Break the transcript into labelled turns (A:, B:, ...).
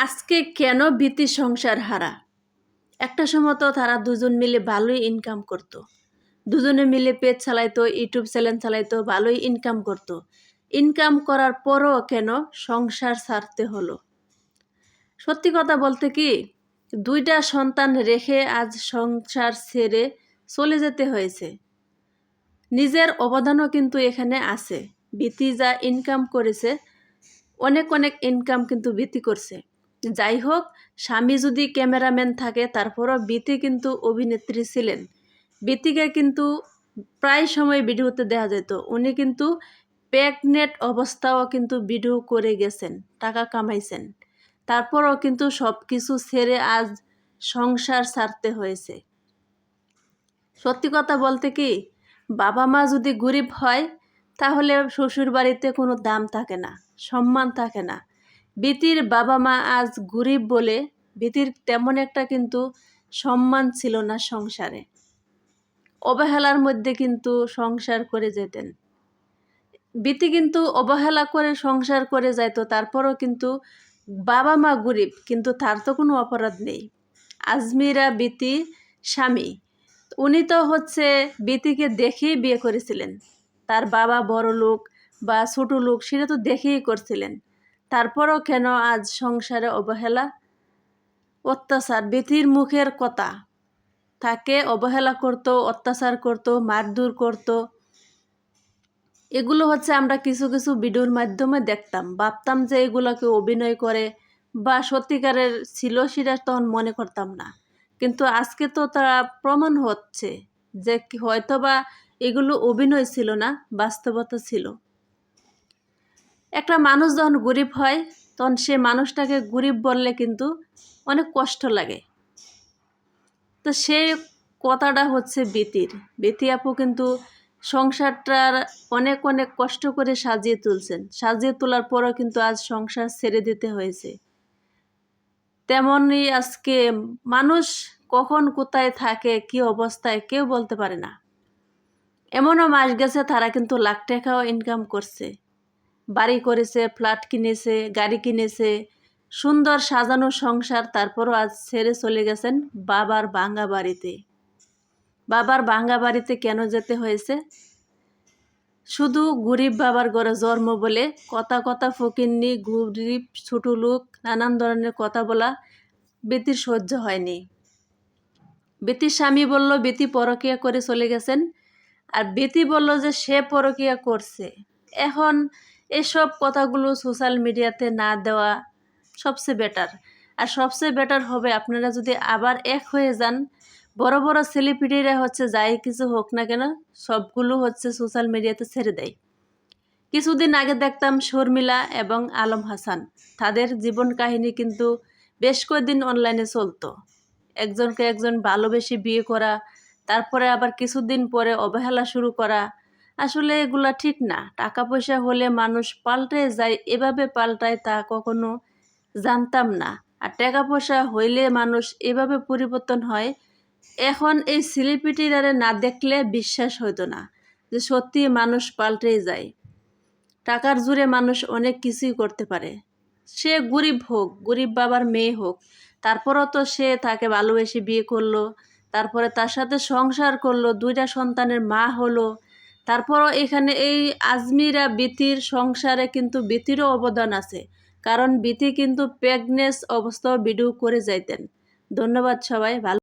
A: আজকে কেন ভীতি সংসার হারা? একটা সময় তো তারা দুজন মিলে ভালোই ইনকাম করত। দুজনে মিলে পেজ চালাইতো, ইউটিউব চ্যানেল চালাইতো, ভালোই ইনকাম করত। ইনকাম করার পরও কেন সংসার ছাড়তে হলো? সত্যি কথা বলতে কি, দুইটা সন্তান রেখে আজ সংসার ছেড়ে চলে যেতে হয়েছে। নিজের অবদানও কিন্তু এখানে আছে। বিতি যা ইনকাম করেছে, অনেক অনেক ইনকাম কিন্তু বিতি করছে। যাই হোক, স্বামী যদি ক্যামেরাম্যান থাকে, তারপরও বিতি কিন্তু অভিনেত্রী ছিলেন। বিতিকে কিন্তু প্রায় সময় ভিডিওতে দেখা যেত উনি কিন্তু প্রেগনেট অবস্থাও কিন্তু ভিডিও করে গেছেন, টাকা কামাইছেন। তারপরও কিন্তু সব কিছু ছেড়ে আজ সংসার ছাড়তে হয়েছে। সত্যি কথা বলতে কি, বাবা মা যদি গরিব হয়, তাহলে শ্বশুর বাড়িতে কোনো দাম থাকে না, সম্মান থাকে না। বিতির বাবা মা আজ গরিব বলে বিতির তেমন একটা কিন্তু সম্মান ছিল না সংসারে। অবহেলার মধ্যে কিন্তু সংসার করে যেতেন। বিতি কিন্তু অবহেলা করে সংসার করে যাইত, তারপরও কিন্তু বাবা মা গরিব, কিন্তু তার তো কোনো অপরাধ নেই। আজমিরা বিতি স্বামী, উনি তো হচ্ছে বিতিকে দেখেই বিয়ে করেছিলেন। তার বাবা বড় লোক বা ছোট লোক সেটা তো দেখেই করছিলেন। তারপরও কেন আজ সংসারে অবহেলা? অত্যাচার বিতির মুখের কথা। তাকে অবহেলা করত, অত্যাচার করত, মারধর করত। এগুলো হচ্ছে আমরা কিছু কিছু ভিডিওর মাধ্যমে দেখতাম। ভাবতাম যে এগুলোকে অভিনয় করে বা সত্যিকারের ছিল সেটা তখন মনে করতাম না। কিন্তু আজকে তো তারা প্রমাণ হচ্ছে যে হয়তো বা এগুলো অভিনয় ছিল না, বাস্তবতা ছিল। একটা মানুষ যখন গরিব হয়, তখন সে মানুষটাকে গরিব বললে কিন্তু অনেক কষ্ট লাগে। তো সেই কথাটা হচ্ছে বেতির। বেতি আপু কিন্তু সংসারটার অনেক অনেক কষ্ট করে সাজিয়ে তুলছেন। সাজিয়ে তোলার পরও কিন্তু আজ সংসার ছেড়ে দিতে হয়েছে। তেমনই আজকে মানুষ কখন কোথায় থাকে, কি অবস্থায়, কেউ বলতে পারে না। এমনও মাস গেছে তারা কিন্তু লাখ টাকাও ইনকাম করছে। বাড়ি করেছে ফ্ল্যাট কিনেছে, গাড়ি কিনেছে, সুন্দর সাজানো সংসার, তারপরও আজ ছেড়ে চলে গেছেন বাবার ভাঙ্গা বাড়িতে। বাবার ভাঙ্গা বাড়িতে কেন যেতে হয়েছে? শুধু গরিব বাবার ঘরে জন্ম বলে কথা কথা ফকিননি, গরিব ছোট লোক, নানান ধরনের কথা বলা বেতির সহ্য হয়নি। বেতির স্বামী বলল, বেতি পরকিয়া করে চলে গেছেন। আর বেতি বলল যে, সে পরকিয়া করছে। এখন এসব কথাগুলো সোশ্যাল মিডিয়াতে না দেওয়া সবচেয়ে বেটার আর সবচেয়ে বেটার হবে আপনারা যদি আবার এক হয়ে যান, বড় বড় সেলিব্রিটিরা হচ্ছে যাই কিছু হোক না কেন, সবগুলো হচ্ছে সোশ্যাল মিডিয়াতে ছেড়ে দেয়। কিছুদিন আগে দেখতাম শর্মিলা এবং আলম হাসান, তাদের জীবন কাহিনী কিন্তু বেশ কয়েকদিন অনলাইনে চলতো। একজনকে একজন ভালোবেসে বিয়ে করা, তারপরে আবার কিছুদিন পরে অবহেলা শুরু করা আসলে এগুলা ঠিক না। টাকা পয়সা হলে মানুষ পাল্টে যায়, এভাবে পাল্টায় তা কখনো জানতাম না। আর টাকা পয়সা হইলে মানুষ এভাবে পরিবর্তন হয়, এখন এই সিলিপিটিরারে না দেখলে বিশ্বাস হইতো না যে সত্যি মানুষ পাল্টে যায়। টাকার জুড়ে মানুষ অনেক কিছুই করতে পারে। সে গরিব হোক, গরিব বাবার মেয়ে হোক, তারপরও তো সে তাকে ভালোবেসে বিয়ে করল, তারপরে তার সাথে সংসার করল, দুইটা সন্তানের মা হলো তারপরও এখানে এই আজমিরা বিতির সংসারে কিন্তু বিতিরও অবদান আছে। কারণ বিতি কিন্তু প্রেগনেস অবস্থাও বিডু করে যাইতেন। ধন্যবাদ সবাই, ভালো